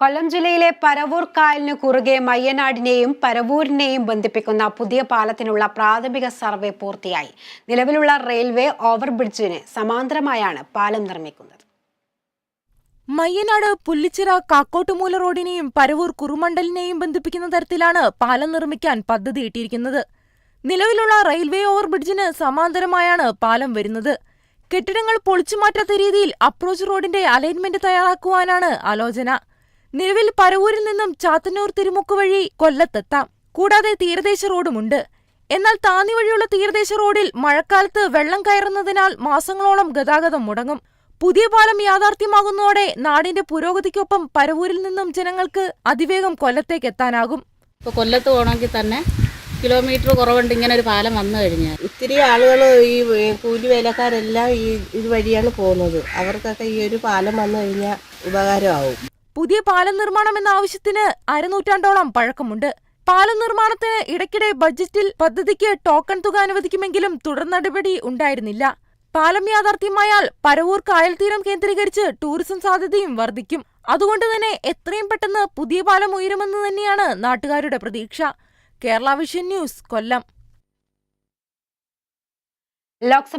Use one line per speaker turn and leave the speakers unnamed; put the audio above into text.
കൊല്ലം ജില്ലയിലെ പരവൂർ കായലിന് കുറുകെ മയ്യനാടിനെയും പരവൂരിനെയും ബന്ധിപ്പിക്കുന്ന പുതിയ പാലത്തിനുള്ള പ്രാഥമിക സർവേ പൂർത്തിയായി. നിലവിലുള്ള റെയിൽവേ ഓവർബ്രിഡ്ജിന് സമാന്തരമായാണ് പാലം നിർമ്മിക്കുന്നത്.
മയ്യനാട് പുല്ലിച്ചിറ കാക്കോട്ടുമൂല റോഡിനെയും പരവൂർ കുറുമണ്ടലിനെയും ബന്ധിപ്പിക്കുന്ന തരത്തിലാണ് പാലം നിർമ്മിക്കാൻ പദ്ധതിയിട്ടിരിക്കുന്നത് നിലവിലുള്ള റെയിൽവേ ഓവർബ്രിഡ്ജിന് സമാന്തരമായാണ് പാലം വരുന്നത്. കെട്ടിടങ്ങൾ പൊളിച്ചുമാറ്റാത്ത രീതിയിൽ അപ്രോച്ച് റോഡിന്റെ അലൈൻമെന്റ് തയ്യാറാക്കുവാനാണ് ആലോചന. നിലവിൽ പരവൂരിൽ നിന്നും ചാത്തന്നൂർ തിരുമുക്ക് വഴി കൊല്ലത്തെത്താം. കൂടാതെ തീരദേശ റോഡുമുണ്ട്. എന്നാൽ താന്നി വഴിയുള്ള തീരദേശ റോഡിൽ മഴക്കാലത്ത് വെള്ളം കയറുന്നതിനാൽ മാസങ്ങളോളം ഗതാഗതം മുടങ്ങും. പുതിയ പാലം യാഥാർത്ഥ്യമാകുന്നതോടെ നാടിന്റെ പുരോഗതിക്കൊപ്പം പരവൂരിൽ നിന്നും ജനങ്ങൾക്ക് അതിവേഗം കൊല്ലത്തേക്ക് എത്താനാകും.
ഇപ്പോൾ കൊല്ലത്ത് പോകണമെങ്കിൽ തന്നെ കിലോമീറ്റർ കുറവുണ്ട് ഇങ്ങനെ ഒരു പാലം വന്നു കഴിഞ്ഞാൽ.
ഒത്തിരി ആളുകൾ ഈ കൂലി വേലക്കാരെല്ലാം ഈ ഇതുവഴിയാണ് പോകുന്നത്. അവർക്കൊക്കെ ഈ ഒരു പാലം വന്നു കഴിഞ്ഞാൽ ഉപകാരമാവും.
പുതിയ പാലം നിർമ്മാണം എന്ന ആവശ്യത്തിന് അരനൂറ്റാണ്ടോളം പഴക്കമുണ്ട്. പാലം നിർമ്മാണത്തിന് ഇടയ്ക്കിടെ ബജറ്റിൽ പദ്ധതിക്ക് ടോക്കൺ തുക അനുവദിക്കുമെങ്കിലും തുടർ നടപടി ഉണ്ടായിരുന്നില്ല. പാലം യാഥാർത്ഥ്യമായാൽ പരവൂർ കായൽ തീരം കേന്ദ്രീകരിച്ച് ടൂറിസം സാധ്യതയും വർദ്ധിക്കും. അതുകൊണ്ട് തന്നെ എത്രയും പെട്ടെന്ന് പുതിയ പാലം ഉയരുമെന്ന് തന്നെയാണ് നാട്ടുകാരുടെ പ്രതീക്ഷ. Kerala vision news Kollam.
ലോക്സഭ